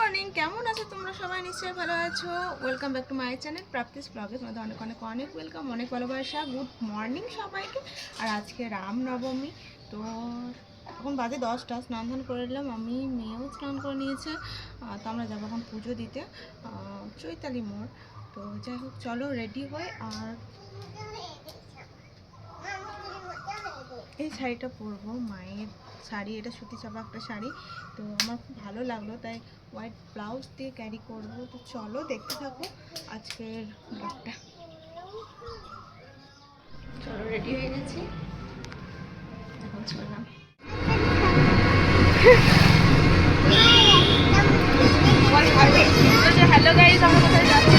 Morning কেমন আছো তোমরা সবাই? নিশ্চয়ই ভালো আছো। Welcome back to my channel Prapti's ব্লগে তোমাদের অনেক অনেক অনেক ওয়েলকাম অনেক ভালোবাসা। গুড মর্নিং সবাইকে। আর আজকে রামনবমী, তো এখন বাজে দশটা, স্নান ধান করে নিলাম। আমি, মেয়েও স্নান করে নিয়েছে। তো আমরা যাব এখন পুজো দিতে চৈতালি মোড়। তো যাই হোক, চলো রেডি হয়ে আর এই শাড়িটা পরবো, মায়ের শাড়ি, এটা সুতি চাপা একটা শাড়ি। তো আমার খুব ভালো লাগল, তাই হোয়াইট ব্লাউজ দিয়ে ক্যারি করব। তো চলো দেখতে থাকো আজকের ব্লগটা চলো রেডি হয়ে গেছি। হ্যালো গাইজ আমরা কোথায় যাচ্ছি?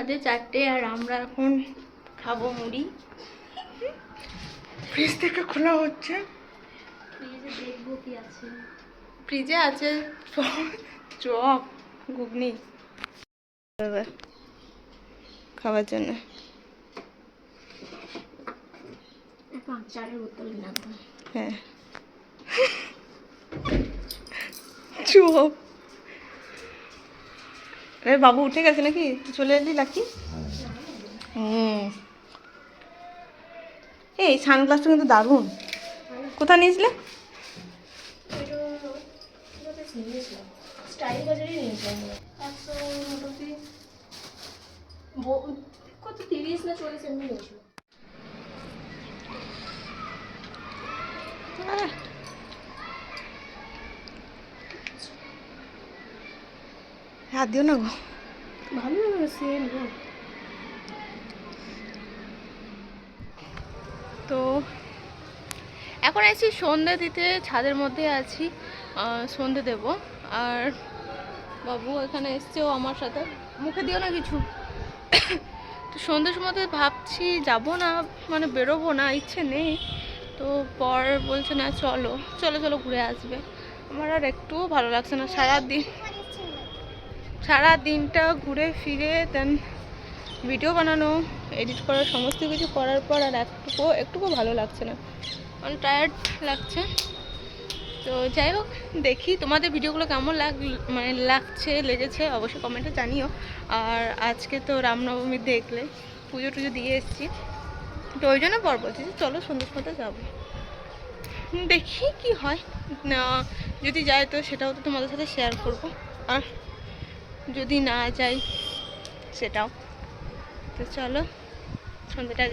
আর আমরা এখন খাব মুড়ি। ফ্রিজ থেকে খোলা হচ্ছে। দেখব কি আছে। ফ্রিজে আছে চপ চপ ঘুগনি। খাওয়ার জন্য। এখন চারের বোতল লাগবে হ্যাঁ। চুপ। আরে বাবু উঠে গেছে নাকি? তুই চলে এলি লাকি? হুম। এই, সানগ্লাসটা কিন্তু দারুণ। কোথায় নিয়েছিলে? কত তিরিশ না চল্লিশ এমনি নিয়েছিল দিও না গো? ভালো গো তো এখন আছি সন্ধে দিতে ছাদের মধ্যে আছি আহ, সন্ধে দেব। আর বাবু এখানে এসছেও আমার সাথে। মুখে দিও না কিছু। তো সন্ধ্যের সময় ভাবছি যাব না মানে বেরোবো না ইচ্ছে নেই। তো পর বলছে না চলো চলো চলো ঘুরে আসবে। আমার আর একটুও ভালো লাগছে না সারাদিন। সারা দিনটা ঘুরে ফিরে দেন ভিডিও বানানো এডিট করা, সমস্ত কিছু করার পর আর একটুকু একটুকু ভালো লাগছে না। অনেক টায়ার্ড লাগছে। তো যাই হোক, দেখি তোমাদের ভিডিওগুলো কেমন লাগ মানে লাগছে, লেগেছে, অবশ্যই কমেন্টে জানিও। আর আজকে তো রামনবমী দেখলে, পুজো টুজো দিয়ে এসেছি। তো ওই জন্য পর বলছি যে চলো সন্ধ্যের মতো যাব। দেখি কি হয়। যদি যায় তো সেটাও তো তোমাদের সাথে শেয়ার করব। আর যদি না যাই সেটাও। তো চলো সন্ধ্যাটা